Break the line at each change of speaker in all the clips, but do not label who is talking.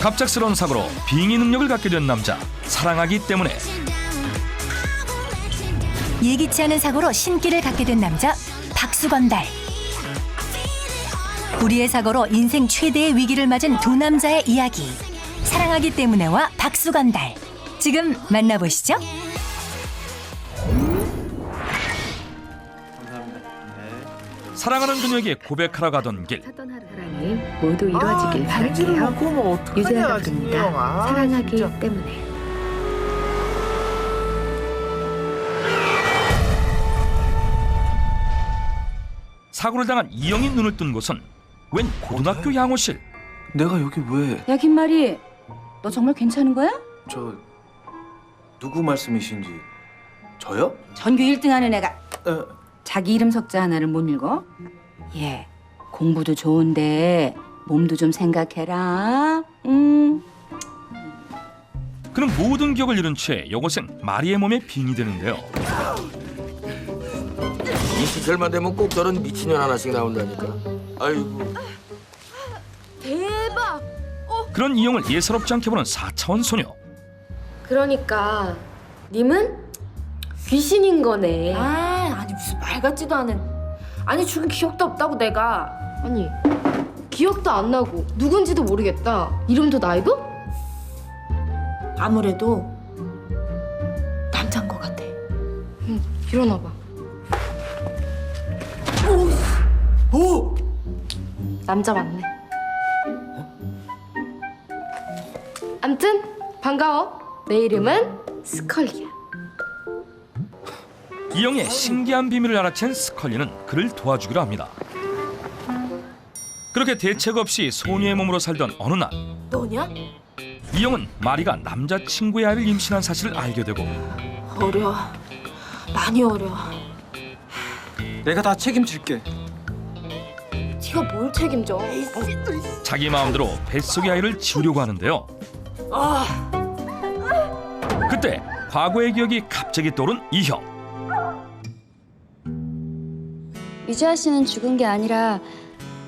갑작스러운 사고로 빙의 능력을 갖게 된 남자 사랑하기 때문에
예기치 않은 사고로 신기를 갖게 된 남자 박수건달. 우리의 사고로 인생 최대의 위기를 맞은 두 남자의 이야기. 사랑하기 때문에와 박수건달. 지금 만나보시죠.
사랑하는 그녀에게 고백하러 가던 길
하던 하루 사랑이 모두 이루어지길
반지를
바랄게요.
뭐
유재하가
지금.
부릅니다.
아,
사랑하기
진짜.
때문에.
사고를 당한 이영이 눈을 뜬 곳은 웬 고등학교 양호실
내가 여기 왜?
야 김말이 너 정말 괜찮은 거야?
저 누구 말씀이신지 저요?
전교 1등하는 애가
에,
자기 이름 석자 하나를 못 읽어? 얘 공부도 좋은데 몸도 좀 생각해라. 음.
그는 모든 기억을 잃은 채 여고생 마리의 몸에 빙이 되는데요
20살만 되면 꼭 저런 미친년 하나씩 나온다니까. 아이고.
그런 이영을 예사롭지 않게 보는 4차원 소녀
그러니까 님은 귀신인 거네.
아, 아니 무슨 말 같지도 않은. 아니 죽은 기억도 없다고 내가.
아니 기억도 안 나고 누군지도 모르겠다. 이름도 나이도?
아무래도 남자인 것 같아.
일어나 봐.
오!
남자 맞네. 암튼 반가워. 내 이름은 스컬리야.
이영의 신기한 비밀을 알아챈 스컬리는 그를 도와주기로 합니다 그렇게 대책 없이 소녀의 몸으로 살던 어느 날
너냐?
이영은 마리가 남자친구의 아이를 임신한 사실을 알게 되고
어려. 많이 어려.
내가 다 책임질게.
네가 뭘 책임져?
자기 마음대로 뱃속의 아이를 지우려고 하는데요. 그때 과거의 기억이 갑자기 떠오른 이형.
유지아 씨는 죽은 게 아니라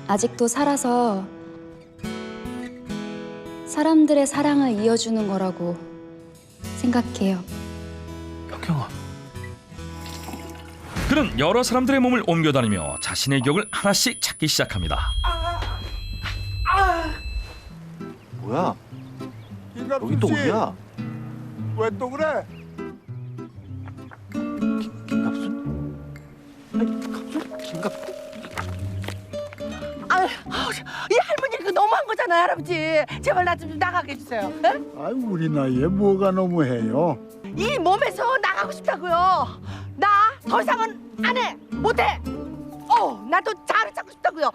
아직도 살아서 사람들의 사랑을 이어주는 거라고 생각해요.
혁영아.
그는 여러 사람들의 몸을 옮겨다니며 자신의 기억을 하나씩 찾기 시작합니다.
뭐야? 여기 또 어디야?
왜또 그래?
거잖아요 할아버지 제발 나 좀 나가게 해주세요 에?
아이 우리 나이에 뭐가 너무해요?
이 몸에서 나가고 싶다고요 나 더 이상은 안해 못해 어 나도 자를 잡고 싶다고요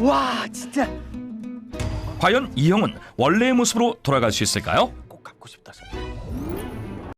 와 진짜
과연 이 형은 원래의 모습으로 돌아갈 수 있을까요?
꼭 갖고 싶다.